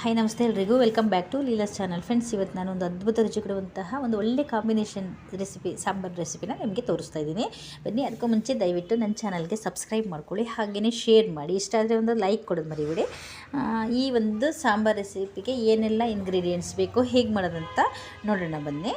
Hi ನಮಸ್ತೆ ಎಲ್ರಿಗೂ. Welcome back to Leela's channel friends ಇವತ್ತು ನಾನು ಒಂದು ಅದ್ಭುತ ರುಚಿ ಕೊಡುವಂತಹ ಒಂದು ಒಳ್ಳೆ ಕಾಂಬಿನೇಷನ್ ರೆಸಿಪಿ ಸಾಂಬಾರ್ ರೆಸಿಪಿನ ನಿಮಗೆ ತೋರಿಸ್ತಾ ಇದ್ದೀನಿ. ಬನ್ನಿ, ಅದಕ್ಕೂ ಮುಂಚೆ ದಯವಿಟ್ಟು ನನ್ನ ಚಾನಲ್ಗೆ ಸಬ್ಸ್ಕ್ರೈಬ್ ಮಾಡ್ಕೊಳ್ಳಿ ಹಾಗೆಯೇ ಶೇರ್ ಮಾಡಿ. ಇಷ್ಟ ಆದರೆ ಒಂದು ಲೈಕ್ ಕೊಡೋದು ಮರಿಬೇಡಿ. ಈ ಒಂದು ಸಾಂಬಾರ್ ರೆಸಿಪಿಗೆ ಏನೆಲ್ಲ ಇಂಗ್ರೀಡಿಯೆಂಟ್ಸ್ ಬೇಕು ಹೇಗೆ ಮಾಡೋದಂತ ನೋಡೋಣ ಬನ್ನಿ.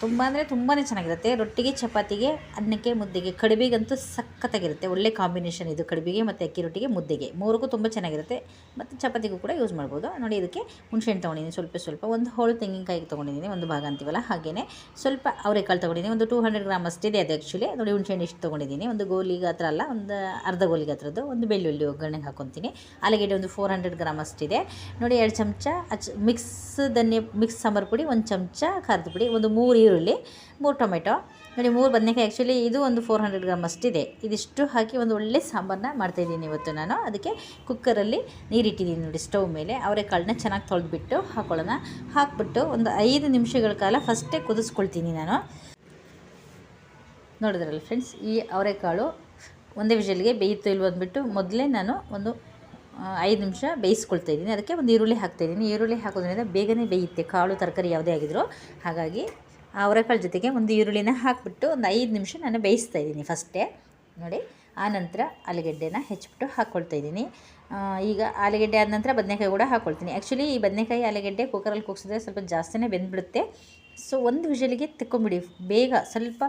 ತುಂಬ ಅಂದರೆ ತುಂಬಾ ಚೆನ್ನಾಗಿರುತ್ತೆ. ರೊಟ್ಟಿಗೆ, ಚಪಾತಿಗೆ, ಅನ್ನಕ್ಕೆ, ಮುದ್ದೆಗೆ. ಕಡುಬಿಗಂತೂ ಸಖತ್ತಾಗಿರುತ್ತೆ. ಒಳ್ಳೆ ಕಾಂಬಿನೇಷನ್ ಇದು. ಕಡುಬಿಗೆ ಮತ್ತು ಅಕ್ಕಿ ರೊಟ್ಟಿಗೆ, ಮುದ್ದೆಗೆ. ಮೂರಕ್ಕೂ ತುಂಬ ಚೆನ್ನಾಗಿರುತ್ತೆ. ಮತ್ತು ಚಪಾತಿಗೂ ಕೂಡ ಯೂಸ್ ಮಾಡ್ಬೋದು. ನೋಡಿ ಇದಕ್ಕೆ ಹುಣಸೆಹಣ್ಣು ತೊಗೊಂಡಿದ್ದೀನಿ. ಸ್ವಲ್ಪ ಸ್ವಲ್ಪ. ಒಂದು ಹೋಳು ತೆಂಗಿನಕಾಯಿ ತೊಗೊಂಡಿದ್ದೀನಿ. ಒಂದು ಭಾಗ ಅಂತೀವಲ್ಲ ಹಾಗೆಯೇ ಸ್ವಲ್ಪ ಅವರೆಕಾಳು ತೊಗೊಂಡಿದ್ದೀನಿ. ಒಂದು ಟೂ ಹಂಡ್ರೆಡ್ ಗ್ರಾಮ್ ಅಷ್ಟಿದೆ ಅದು ಆ್ಯಕ್ಚುಲಿ ನೋಡಿ ಹುಣಸೆಹಣ್ಣು ಇಷ್ಟು ತೊಗೊಂಡಿದ್ದೀನಿ. ಒಂದು ಗೋಲಿ ಗಾತ್ರ ಅಲ್ಲ. ಒಂದು ಅರ್ಧ ಗೋಲಿ ಗಾತ್ರದ್ದು. ಒಂದು ಬೆಳ್ಳುಳ್ಳಿ ಒಗ್ಗರಣೆಗೆ ಹಾಕೊತೀನಿ. ಆಲೂಗೆಡ್ಡೆ ಒಂದು ಫೋರ್ ಹಂಡ್ರೆಡ್ ಗ್ರಾಮ್ ಅಷ್ಟಿದೆ. ನೋಡಿ ಎರಡು ಚಮಚ ಅಚ್ ಮಿಕ್ಸ್ ಧನ್ಯ ಮಿಕ್ಸ್ ಸಾಂಬಾರು ಪುಡಿ, ಒಂದು ಚಮಚ ಖಾರದ ಪುಡಿ, ಒಂದು ಮೂರು ಈರುಳ್ಳಿ, ಮೂರು ಟೊಮೆಟೊ. ನೋಡಿ ಮೂರು ಬದನೆಕಾಯಿ ಆ್ಯಕ್ಚುಲಿ ಇದು ಒಂದು ಫೋರ್ ಹಂಡ್ರೆಡ್ ಗ್ರಾಮ್ ಅಷ್ಟಿದೆ. ಇದಿಷ್ಟು ಹಾಕಿ ಒಂದು ಒಳ್ಳೆ ಸಾಂಬಾರನ್ನ ಮಾಡ್ತಾಯಿದ್ದೀನಿ ಇವತ್ತು ನಾನು. ಅದಕ್ಕೆ ಕುಕ್ಕರಲ್ಲಿ ನೀರಿಟ್ಟಿದ್ದೀನಿ ನೋಡಿ ಸ್ಟವ್ ಮೇಲೆ. ಅವರೆಕಾಳನ್ನ ಚೆನ್ನಾಗಿ ತೊಳೆದುಬಿಟ್ಟು ಹಾಕೊಳ್ಳೋಣ. ಹಾಕ್ಬಿಟ್ಟು ಒಂದು ಐದು ನಿಮಿಷಗಳ ಕಾಲ ಫಸ್ಟೇ ಕುದಿಸ್ಕೊಳ್ತೀನಿ ನಾನು. ನೋಡಿದ್ರಲ್ಲ ಫ್ರೆಂಡ್ಸ್ ಈ ಅವರೆಕಾಳು ಒಂದೇ ವಿಷಲ್ಗೆ ಬೇಯಿತು ಇಲ್ವ ಅಂದ್ಬಿಟ್ಟು ಮೊದಲೇ ನಾನು ಒಂದು ಐದು ನಿಮಿಷ ಬೇಯಿಸ್ಕೊಳ್ತಾ ಇದ್ದೀನಿ. ಅದಕ್ಕೆ ಒಂದು ಈರುಳ್ಳಿ ಹಾಕ್ತಾಯಿದ್ದೀನಿ ಈರುಳ್ಳಿ ಹಾಕೋದ್ರಿಂದ ಬೇಗನೆ ಬೇಯುತ್ತೆ. ಕಾಳು, ತರಕಾರಿ ಯಾವುದೇ ಆಗಿದ್ರು. ಹಾಗಾಗಿ ಅವರೆಕಾಳು ಜೊತೆಗೆ ಒಂದು ಈರುಳ್ಳಿನ ಹಾಕಿಬಿಟ್ಟು ಒಂದು ಐದು ನಿಮಿಷ ನಾನು ಬೇಯಿಸ್ತಾ ಇದ್ದೀನಿ ಫಸ್ಟೇ. ನೋಡಿ ಆನಂತರ ಆಲೂಗೆಡ್ಡೆನ ಹೆಚ್ಚಿಬಿಟ್ಟು ಹಾಕ್ಕೊಳ್ತಾ ಇದ್ದೀನಿ. ಈಗ ಆಲೂಗೆಡ್ಡೆ ಆದ ನಂತರ ಬದನೆಕಾಯಿ ಕೂಡ ಹಾಕ್ಕೊಳ್ತೀನಿ ಆ್ಯಕ್ಚುಲಿ ಈ ಬದನೆಕಾಯಿ ಆಲೂಗೆಡ್ಡೆ ಕುಕ್ಕರಲ್ಲಿ ಕೂಗಿಸಿದ್ರೆ ಸ್ವಲ್ಪ ಜಾಸ್ತಿನೇ ಬೆಂದ್ಬಿಡುತ್ತೆ. ಸೊ, ಒಂದು ವಿಷಲಿಗೆ ತೆಕ್ಕೊಂಬಿಡಿ. ಬೇಗ ಸ್ವಲ್ಪ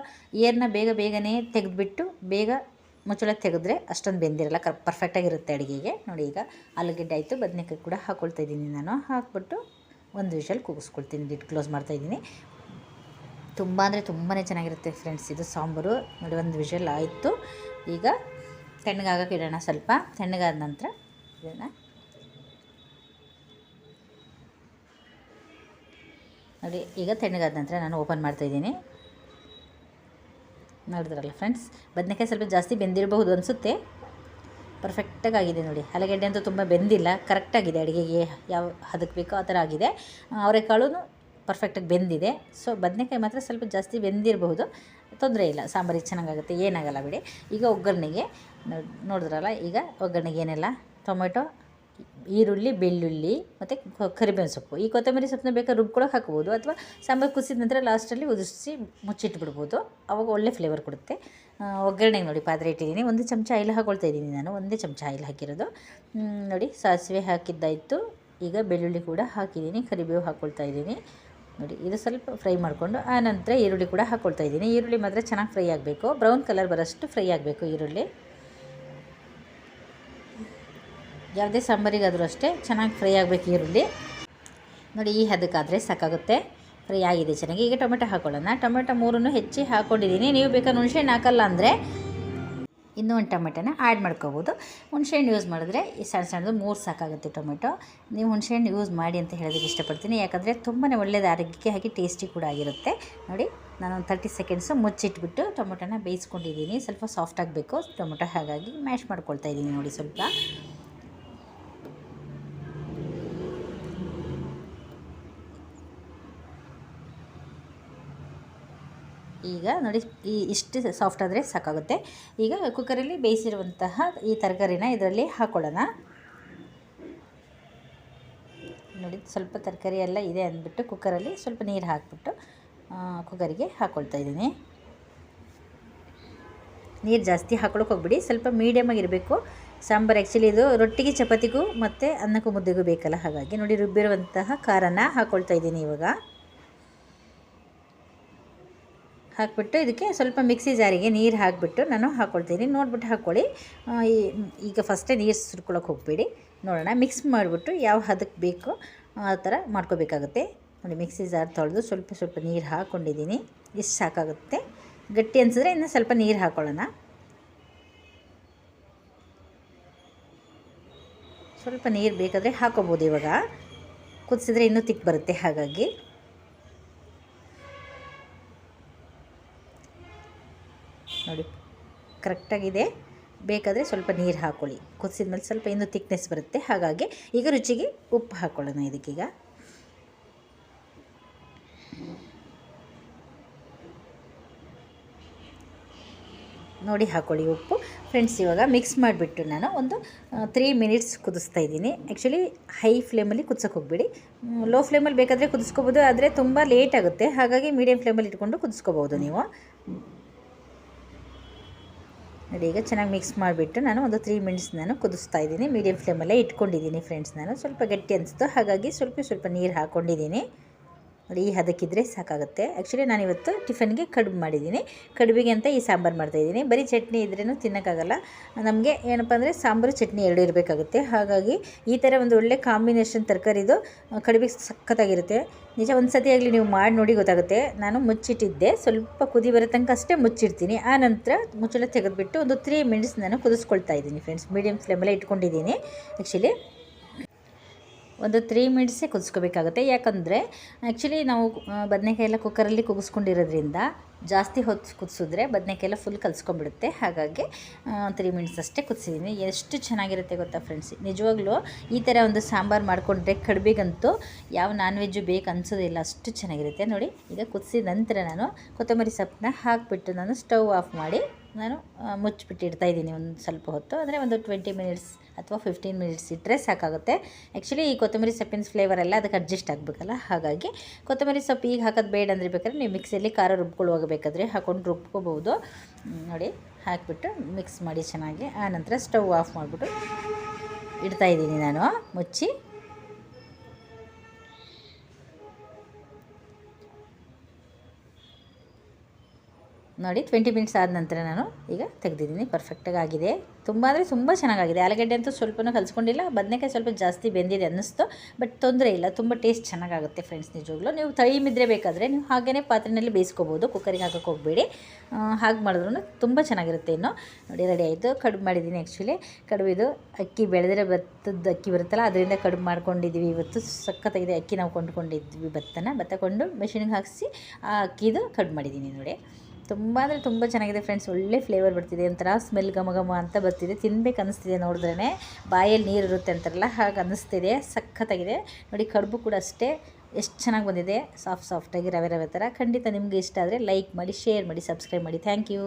ಏರ್ನ ಬೇಗ ಬೇಗನೆ ತೆಗೆದುಬಿಟ್ಟು ಬೇಗ ಮುಚ್ಚಳ ತೆಗೆದ್ರೆ ಅಷ್ಟೊಂದು ಬೆಂದಿರಲ್ಲ ಕರ್ ಪರ್ಫೆಕ್ಟಾಗಿರುತ್ತೆ ಅಡುಗೆಗೆ. ನೋಡಿ ಈಗ ಆಲೂಗಡ್ಡೆ ಆಯಿತು, ಬದನೆಕಾಯಿ ಕೂಡ ಹಾಕ್ಕೊಳ್ತಾ ಇದ್ದೀನಿ ನಾನು. ಹಾಕ್ಬಿಟ್ಟು ಒಂದು ವಿಷಲ್ ಕೂಗಿಸ್ಕೊಳ್ತೀನಿ ಡಿಟ್ ಕ್ಲೋಸ್ ಮಾಡ್ತಾ ಇದ್ದೀನಿ. ತುಂಬ ಅಂದರೆ ತುಂಬಾ ಚೆನ್ನಾಗಿರುತ್ತೆ ಫ್ರೆಂಡ್ಸ್ ಇದು ಸಾಂಬಾರು. ನೋಡಿ ಒಂದು ವಿಷಲ್ ಆಯಿತು. ಈಗ ತಣ್ಣಗಾಗಕ್ಕೆ ಇಡೋಣ ಸ್ವಲ್ಪ. ತಣ್ಣಗಾದ ನಂತರ ಇದನ್ನು ನೋಡಿ, ಈಗ ತಣ್ಣಗಾದ ನಂತರ ನಾನು ಓಪನ್ ಮಾಡ್ತಾಯಿದ್ದೀನಿ ನೋಡಿದ್ರಲ್ಲ ಫ್ರೆಂಡ್ಸ್ ಬದನೆಕಾಯಿ ಸ್ವಲ್ಪ ಜಾಸ್ತಿ ಬೆಂದಿರಬಹುದು ಅನಿಸುತ್ತೆ. ಪರ್ಫೆಕ್ಟಾಗಿ ಆಗಿದೆ ನೋಡಿ. ಆಲೂಗೆಡ್ಡೆ ಅಂತೂ ತುಂಬ ಬೆಂದಿಲ್ಲ. ಕರೆಕ್ಟಾಗಿದೆ ಅಡುಗೆಗೆ. ಯಾವ ಹದಕ್ಕೆ ಬೇಕೋ ಆ ಥರ ಆಗಿದೆ. ಅವರೆಕಾಳು ಪರ್ಫೆಕ್ಟಾಗಿ ಬೆಂದಿದೆ. ಸೊ ಬದನೆಕಾಯಿ ಮಾತ್ರ ಸ್ವಲ್ಪ ಜಾಸ್ತಿ ಬೆಂದಿರಬಹುದು. ತೊಂದರೆ ಇಲ್ಲ. ಸಾಂಬಾರಿಗೆ ಚೆನ್ನಾಗಾಗುತ್ತೆ. ಏನಾಗಲ್ಲ ಬಿಡಿ. ಈಗ ಒಗ್ಗರಣೆಗೆ, ನೋಡ್- ನೋಡಿದ್ರಲ್ಲ, ಈಗ ಒಗ್ಗರಣೆಗೆ ಏನೆಲ್ಲ? ಟೊಮೆಟೊ ಈರುಳ್ಳಿ, ಬೆಳ್ಳುಳ್ಳಿ ಮತ್ತು ಕರಿಬೇವಿನ ಸೊಪ್ಪು. ಈ ಕೊತ್ತಂಬರಿ ಸೊಪ್ಪನ್ನ ಬೇಕಾದ್ರೆ ರುಬ್ಕೊಳಕ್ಕೆ ಹಾಕ್ಬೋದು ಅಥವಾ ಸಾಂಬಾರು ಕುಸಿದ ನಂತರ ಲಾಸ್ಟಲ್ಲಿ ಉದಿಸಿ ಮುಚ್ಚಿಟ್ಬಿಡ್ಬೋದು. ಅವಾಗ ಒಳ್ಳೆ ಫ್ಲೇವರ್ ಕೊಡುತ್ತೆ. ಒಗ್ಗರಣೆಗೆ ನೋಡಿ ಪಾತ್ರೆ ಇಟ್ಟಿದ್ದೀನಿ. ಒಂದು ಚಮಚ ಆಯಿಲ್ ಹಾಕೊಳ್ತಾ ಇದ್ದೀನಿ ನಾನು. ಒಂದೇ ಚಮಚ ಆಯಿಲ್ ಹಾಕಿರೋದು. ನೋಡಿ ಸಾಸಿವೆ ಹಾಕಿದ್ದಾಯಿತು. ಈಗ ಬೆಳ್ಳುಳ್ಳಿ ಕೂಡ ಹಾಕಿದ್ದೀನಿ. ಕರಿಬೇವು ಹಾಕ್ಕೊಳ್ತಾ ಇದ್ದೀನಿ. ನೋಡಿ, ಇದು ಸ್ವಲ್ಪ ಫ್ರೈ ಮಾಡಿಕೊಂಡು ಆನಂತರ ಈರುಳ್ಳಿ ಕೂಡ ಹಾಕ್ಕೊಳ್ತಾ ಇದ್ದೀನಿ. ಈರುಳ್ಳಿ ಮಾತ್ರ ಚೆನ್ನಾಗಿ ಫ್ರೈ ಆಗಬೇಕು. ಬ್ರೌನ್ ಕಲರ್ ಬರೋಷ್ಟು ಫ್ರೈ ಆಗಬೇಕು ಈರುಳ್ಳಿ. ಯಾವುದೇ ಸಾಂಬಾರಿಗಾದರೂ ಅಷ್ಟೇ ಚೆನ್ನಾಗಿ ಫ್ರೈ ಆಗಬೇಕು ಈರುಳ್ಳಿ. ನೋಡಿ, ಈ ಹದಕ್ಕಾದರೆ ಸಾಕಾಗುತ್ತೆ. ಫ್ರೈ ಆಗಿದೆ, ಚೆನ್ನಾಗಿ. ಈಗ ಟೊಮೆಟೊ ಹಾಕೊಳ್ಳೋಣ. ಟೊಮೆಟೊ ಮೂರನ್ನು ಹೆಚ್ಚಿ ಹಾಕ್ಕೊಂಡಿದ್ದೀನಿ ನೀವು ಬೇಕಾದ್ರೆ ಹುಣಸೆಹಣ್ಣು ಹಾಕಲ್ಲ ಅಂದರೆ ಇನ್ನೂ ಒಂದು ಟೊಮೆಟೊನ ಆ್ಯಡ್ ಮಾಡ್ಕೋಬೋದು. ಹುಣಸೆಹಣ್ಣು ಯೂಸ್ ಮಾಡಿದ್ರೆ ಈ ಸಣ್ಣ ಸಣ್ಣದು ಮೂರು ಸಾಕಾಗುತ್ತೆ ಟೊಮೆಟೊ. ನೀವು ಹುಣಸೆಹಣ್ಣು ಯೂಸ್ ಮಾಡಿ ಅಂತ ಹೇಳೋದಕ್ಕೆ ಇಷ್ಟಪಡ್ತೀನಿ. ಯಾಕಂದರೆ ತುಂಬಾ ಒಳ್ಳೆಯದು, ಆರೋಗ್ಯಕ್ಕೆ ಹಾಗೆ ಟೇಸ್ಟಿ ಕೂಡ ಆಗಿರುತ್ತೆ. ನೋಡಿ ನಾನು ಒಂದು ತರ್ಟಿ ಸೆಕೆಂಡ್ಸು ಮುಚ್ಚಿಟ್ಬಿಟ್ಟು ಟೊಮೆಟೊನ ಬೇಯಿಸ್ಕೊಂಡಿದ್ದೀನಿ. ಸ್ವಲ್ಪ ಸಾಫ್ಟ್ ಆಗಬೇಕು. ಟೊಮೆಟೊ ಹಾಗಾಗಿ ಮ್ಯಾಶ್ ಮಾಡ್ಕೊಳ್ತಾ ಇದ್ದೀನಿ ನೋಡಿ ಸ್ವಲ್ಪ. ಈಗ ನೋಡಿ, ಈ ಇಷ್ಟು ಸಾಫ್ಟ್ ಆದರೆ ಸಾಕಾಗುತ್ತೆ. ಈಗ ಕುಕ್ಕರಲ್ಲಿ ಬೇಯಿಸಿರುವಂತಹ ಈ ತರಕಾರಿನ ಇದರಲ್ಲಿ ಹಾಕ್ಕೊಳ್ಳೋಣ ನೋಡಿ, ಸ್ವಲ್ಪ ತರಕಾರಿ ಎಲ್ಲ ಇದೆ ಅಂದ್ಬಿಟ್ಟು ಕುಕ್ಕರಲ್ಲಿ ಸ್ವಲ್ಪ ನೀರು ಹಾಕ್ಬಿಟ್ಟು ಕುಕ್ಕರಿಗೆ ಹಾಕ್ಕೊಳ್ತಾ ಇದ್ದೀನಿ. ನೀರು ಜಾಸ್ತಿ ಹಾಕೊಳಕ್ಕೆ ಹೋಗ್ಬಿಡಿ. ಸ್ವಲ್ಪ ಮೀಡಿಯಮ್ ಇರಬೇಕು. ಸಾಂಬಾರು ಆ್ಯಕ್ಚುಲಿ ಇದು ರೊಟ್ಟಿಗೆ, ಚಪಾತಿಗೂ ಮತ್ತು ಅನ್ನಕ್ಕೂ ಮುದ್ದೆಗೂ ಬೇಕಲ್ಲ ಹಾಗಾಗಿ ನೋಡಿ, ರುಬ್ಬಿರುವಂತಹ ಖಾರನ ಹಾಕ್ಕೊಳ್ತಾ ಇದ್ದೀನಿ ಇವಾಗ. ಹಾಕ್ಬಿಟ್ಟು ಇದಕ್ಕೆ ಸ್ವಲ್ಪ ಮಿಕ್ಸಿ ಜಾರಿಗೆ ನೀರು ಹಾಕಿಬಿಟ್ಟು ನಾನು ಹಾಕ್ಕೊಳ್ತೀನಿ ನೋಡ್ಬಿಟ್ಟು ಹಾಕ್ಕೊಳ್ಳಿ. ಈಗ ಫಸ್ಟೇ ನೀರು ಸುರ್ಕೊಳಕ್ಕೆ ಹೋಗಬೇಡಿ. ನೋಡೋಣ ಮಿಕ್ಸ್ ಮಾಡಿಬಿಟ್ಟು ಯಾವ ಹದಕ್ಕೆ ಬೇಕೋ ಆ ಥರ ಮಾಡ್ಕೋಬೇಕಾಗುತ್ತೆ. ನೋಡಿ, ಮಿಕ್ಸಿ ಜಾರ್ ತೊಳೆದು ಸ್ವಲ್ಪ ಸ್ವಲ್ಪ ನೀರು ಹಾಕ್ಕೊಂಡಿದ್ದೀನಿ ಇಷ್ಟು ಸಾಕಾಗುತ್ತೆ. ಗಟ್ಟಿ ಅನಿಸಿದ್ರೆ ಇನ್ನೂ ಸ್ವಲ್ಪ ನೀರು ಹಾಕ್ಕೊಳ್ಳೋಣ ಸ್ವಲ್ಪ ನೀರು ಬೇಕಾದರೆ ಹಾಕೋಬೋದು ಇವಾಗ. ಕುದಿಸಿದ್ರೆ ಇನ್ನೂ ತಿಕ್ ಬರುತ್ತೆ ಹಾಗಾಗಿ. ನೋಡಿ. ಕರೆಕ್ಟಾಗಿದೆ. ಬೇಕಾದರೆ ಸ್ವಲ್ಪ ನೀರು ಹಾಕ್ಕೊಳ್ಳಿ ಕುದಿಸಿದ ಮೇಲೆ ಸ್ವಲ್ಪ ಇನ್ನೂ ತಿಕ್ನೆಸ್ ಬರುತ್ತೆ. ಹಾಗಾಗಿ ಈಗ ರುಚಿಗೆ ಉಪ್ಪು ಹಾಕ್ಕೊಳ್ಳೋಣ ಇದಕ್ಕೀಗ. ನೋಡಿ ಹಾಕ್ಕೊಳ್ಳಿ ಉಪ್ಪು. ಫ್ರೆಂಡ್ಸ್ ಇವಾಗ ಮಿಕ್ಸ್ ಮಾಡಿಬಿಟ್ಟು ನಾನು ಒಂದು ತ್ರೀ ಮಿನಿಟ್ಸ್ ಕುದಿಸ್ತಾ ಇದ್ದೀನಿ. ಆ್ಯಕ್ಚುಲಿ ಹೈ ಫ್ಲೇಮಲ್ಲಿ ಕುದಿಸೋಕೆ ಹೋಗ್ಬೇಡಿ. ಲೋ ಫ್ಲೇಮಲ್ಲಿ ಬೇಕಾದರೆ ಕುದಿಸ್ಕೋಬೋದು, ಆದರೆ ತುಂಬ ಲೇಟ್ ಆಗುತ್ತೆ. ಹಾಗಾಗಿ ಮೀಡಿಯಮ್ ಫ್ಲೇಮಲ್ಲಿ ಇಟ್ಕೊಂಡು ಕುದಿಸ್ಕೋಬೋದು ನೀವು. ನೋಡಿ, ಈಗ ಚೆನ್ನಾಗಿ ಮಿಕ್ಸ್ ಮಾಡಿಬಿಟ್ಟು ನಾನು ಒಂದು ತ್ರೀ ಮಿನಿಟ್ಸ್ ನಾನು ಕುದಿಸ್ತಾ ಇದ್ದೀನಿ. ಮೀಡಿಯಮ್ ಫ್ಲೇಮಲ್ಲೇ ಇಟ್ಕೊಂಡಿದ್ದೀನಿ ಫ್ರೆಂಡ್ಸ್ ನಾನು. ಸ್ವಲ್ಪ ಗಟ್ಟಿ ಅನಿಸ್ತು. ಹಾಗಾಗಿ ಸ್ವಲ್ಪ ಸ್ವಲ್ಪ ನೀರು ಹಾಕ್ಕೊಂಡಿದ್ದೀನಿ ನೋಡಿ ಈ ಹದಕ್ಕಿದ್ರೆ ಸಾಕಾಗುತ್ತೆ. ಆ್ಯಕ್ಚುಲಿ ನಾನಿವತ್ತು ಟಿಫನ್ಗೆ ಕಡುಬು ಮಾಡಿದ್ದೀನಿ. ಕಡುಬಿಗೆ ಅಂತ ಈ ಸಾಂಬಾರು ಮಾಡ್ತಾಯಿದ್ದೀನಿ ಬರೀ ಚಟ್ನಿ ಇದ್ರೂ ತಿನ್ನೋಕ್ಕಾಗಲ್ಲ. ನಮಗೆ ಏನಪ್ಪ ಅಂದರೆ ಸಾಂಬಾರು, ಚಟ್ನಿ ಎರಡು ಇರಬೇಕಾಗುತ್ತೆ. ಹಾಗಾಗಿ ಈ ಥರ ಒಂದು ಒಳ್ಳೆ ಕಾಂಬಿನೇಷನ್ ತರಕಾರಿದು ಕಡುಬಿಗೆ ಸಖತ್ತಾಗಿರುತ್ತೆ. ನಿಜ ಒಂದು ಸತಿ ಆಗಲಿ ನೀವು ಮಾಡಿ ನೋಡಿ ಗೊತ್ತಾಗುತ್ತೆ. ನಾನು ಮುಚ್ಚಿಟ್ಟಿದ್ದೆ. ಸ್ವಲ್ಪ ಕುದಿ ಬರೋ ತನಕ ಅಷ್ಟೇ ಮುಚ್ಚಿಡ್ತೀನಿ. ಆ ನಂತರ ಮುಚ್ಚಳ ತೆಗೆದುಬಿಟ್ಟು ಒಂದು ತ್ರೀ ಮಿನಿಟ್ಸ್ ನಾನು ಕುದಿಸ್ಕೊಳ್ತಾ ಇದ್ದೀನಿ ಫ್ರೆಂಡ್ಸ್ ಮೀಡಿಯಮ್ ಫ್ಲೇಮಲ್ಲೇ ಇಟ್ಕೊಂಡಿದ್ದೀನಿ. ಆ್ಯಕ್ಚುಲಿ ಒಂದು ತ್ರೀ ಮಿನಿಟ್ಸೇ ಕುದಿಸ್ಕೋಬೇಕಾಗುತ್ತೆ. ಯಾಕಂದರೆ ಆ್ಯಕ್ಚುಲಿ ನಾವು ಬದನೆಕಾಯಿ ಎಲ್ಲ ಕುಕ್ಕರಲ್ಲಿ ಕುಗಿಸ್ಕೊಂಡಿರೋದ್ರಿಂದ ಜಾಸ್ತಿ ಹೊತ್ತು ಕುದಿಸಿದ್ರೆ ಬದನೆಕಾಯಿ ಎಲ್ಲ ಫುಲ್ ಕಲಿಸ್ಕೊಂಡ್ಬಿಡುತ್ತೆ. ಹಾಗಾಗಿ ತ್ರೀ ಮಿನಿಟ್ಸ್ ಅಷ್ಟೇ ಕುದಿಸಿದ್ದೀನಿ ಎಷ್ಟು ಚೆನ್ನಾಗಿರುತ್ತೆ ಗೊತ್ತಾ ಫ್ರೆಂಡ್ಸ್ ನಿಜವಾಗ್ಲೂ ಈ ಥರ ಒಂದು ಸಾಂಬಾರು ಮಾಡಿಕೊಂಡ್ರೆ ಕಡುಬಿಗಂತೂ ಯಾವ ನಾನ್ ವೆಜ್ಜು ಬೇಕು ಅನ್ಸೋದಿಲ್ಲ ಅಷ್ಟು ಚೆನ್ನಾಗಿರುತ್ತೆ. ನೋಡಿ, ಈಗ ಕುದಿಸಿದ ನಂತರ ನಾನು ಕೊತ್ತಂಬರಿ ಸೊಪ್ಪನ್ನ ಹಾಕಿಬಿಟ್ಟು ನಾನು ಸ್ಟವ್ ಆಫ್ ಮಾಡಿ ನಾನು ಮುಚ್ಚಿಬಿಟ್ಟಿಡ್ತಾ ಇಡ್ತಾಯಿದ್ದೀನಿ ಒಂದು ಸ್ವಲ್ಪ ಹೊತ್ತು. ಅಂದರೆ ಒಂದು ಟ್ವೆಂಟಿ ಮಿನಿಟ್ಸ್ ಅಥವಾ ಫಿಫ್ಟೀನ್ ಮಿನಿಟ್ಸ್ ಇಟ್ಟರೆ ಸಾಕಾಗುತ್ತೆ. ಆ್ಯಕ್ಚುಲಿ ಈ ಕೊತ್ತಂಬರಿ ಸೊಪ್ಪಿನ ಫ್ಲೇವರ್ ಎಲ್ಲ ಅದಕ್ಕೆ ಅಡ್ಜಸ್ಟ್ ಆಗಬೇಕಲ್ಲ? ಹಾಗಾಗಿ ಕೊತ್ತಂಬರಿ ಸೊಪ್ಪು ಈಗ ಹಾಕೋದು ಬೇಡ ಅಂದರೆ ಬೇಕಾದ್ರೆ ನೀವು ಮಿಕ್ಸಿಯಲ್ಲಿ ಖಾರ ರುಬ್ಕೊಳ್ಳುವಾಗ ಬೇಕಾದರೆ ಹಾಕೊಂಡು ರುಬ್ಕೋಬೋದು ನೋಡಿ, ಹಾಕಿಬಿಟ್ಟು ಮಿಕ್ಸ್ ಮಾಡಿ ಚೆನ್ನಾಗಿ. ಆನಂತರ ನಂತರ ಸ್ಟವ್ ಆಫ್ ಮಾಡಿಬಿಟ್ಟು ಇಡ್ತಾಯಿದ್ದೀನಿ ನಾನು, ಮುಚ್ಚಿ. ನೋಡಿ ಟ್ವೆಂಟಿ ಮಿನಿಟ್ಸ್ ಆದ ನಂತರ ನಾನು ಈಗ ತೆಗೆದಿದ್ದೀನಿ. ಪರ್ಫೆಕ್ಟಾಗಿ ಆಗಿದೆ. ತುಂಬ ಅಂದರೆ ತುಂಬ ಚೆನ್ನಾಗಿದೆ ಆಲೂಗಡ್ಡೆ ಅಂತೂ ಸ್ವಲ್ಪನೂ ಕಲಿಸ್ಕೊಂಡಿಲ್ಲ. ಬದನೆಕಾಯಿ ಸ್ವಲ್ಪ ಜಾಸ್ತಿ ಬೆಂದಿದೆ ಅನ್ನಿಸ್ತು. ಬಟ್ ತೊಂದರೆ ಇಲ್ಲ. ತುಂಬ ಟೇಸ್ಟ್ ಚೆನ್ನಾಗಾಗುತ್ತೆ ಫ್ರೆಂಡ್ಸ್ ನಿಜವಾಗ್ಲೂ. ನೀವು ಟೈಮ್ ಇದ್ದರೆ ಬೇಕಾದರೆ ನೀವು ಹಾಗೇ ಪಾತ್ರೆಯಲ್ಲಿ ಬೇಯಿಸ್ಕೋಬೋದು. ಕುಕ್ಕರಿಗೆ ಹಾಕೋಕೆ ಹೋಗಬೇಡಿ. ಹಾಗೆ ಮಾಡಿದ್ರೂ ತುಂಬ ಚೆನ್ನಾಗಿರುತ್ತೆ ಇನ್ನು. ನೋಡಿ ರೆಡಿ ಆಯಿತು. ಕಡುಬು ಮಾಡಿದ್ದೀನಿ ಆ್ಯಕ್ಚುಲಿ ಇದು ಅಕ್ಕಿ ಬೆಳೆದ್ರೆ ಭತ್ತದ ಅಕ್ಕಿ ಬರುತ್ತಲ್ಲ, ಅದರಿಂದ ಕಡುಬು ಮಾಡ್ಕೊಂಡಿದ್ದೀವಿ ಇವತ್ತು. ಸಖತ್ತಾಗಿದೆ ಅಕ್ಕಿ ನಾವು ಕೊಂಡ್ಕೊಂಡಿದ್ವಿ ಭತ್ತನ ಭತ್ತ ಕೊಂಡು ಮೆಷಿನಿಗೆ ಹಾಕಿಸಿ ಆ ಅಕ್ಕಿದು ಕಡುಬು ಮಾಡಿದ್ದೀನಿ ನೋಡಿ. ತುಂಬ ಅಂದರೆ ತುಂಬ ಚೆನ್ನಾಗಿದೆ ಫ್ರೆಂಡ್ಸ್ ಒಳ್ಳೆ ಫ್ಲೇವರ್ ಬರ್ತಿದೆ. ಒಂಥರ ಸ್ಮೆಲ್ ಘಮ ಘಮ ಅಂತ ಬರ್ತಿದೆ. ತಿನ್ಬೇಕು ಅನ್ನಿಸ್ತಿದೆ ನೋಡಿದ್ರೇ ಬಾಯಲ್ಲಿ ನೀರು ಇರುತ್ತೆ ಅಂತಾರಲ್ಲ, ಹಾಗೆ ಅನ್ನಿಸ್ತಿದೆ ಸಖತ್ತಾಗಿದೆ. ನೋಡಿ, ಕಡುಬು ಕೂಡ ಅಷ್ಟೇ. ಎಷ್ಟು ಚೆನ್ನಾಗಿ ಬಂದಿದೆ. ಸಾಫ್ಟ್ ಸಾಫ್ಟಾಗಿ ರವೆ ರವೆ ಥರ ಖಂಡಿತ ನಿಮಗೆ ಇಷ್ಟ ಆದರೆ ಲೈಕ್ ಮಾಡಿ ಶೇರ್ ಮಾಡಿ ಸಬ್ಸ್ಕ್ರೈಬ್ ಮಾಡಿ. Thank you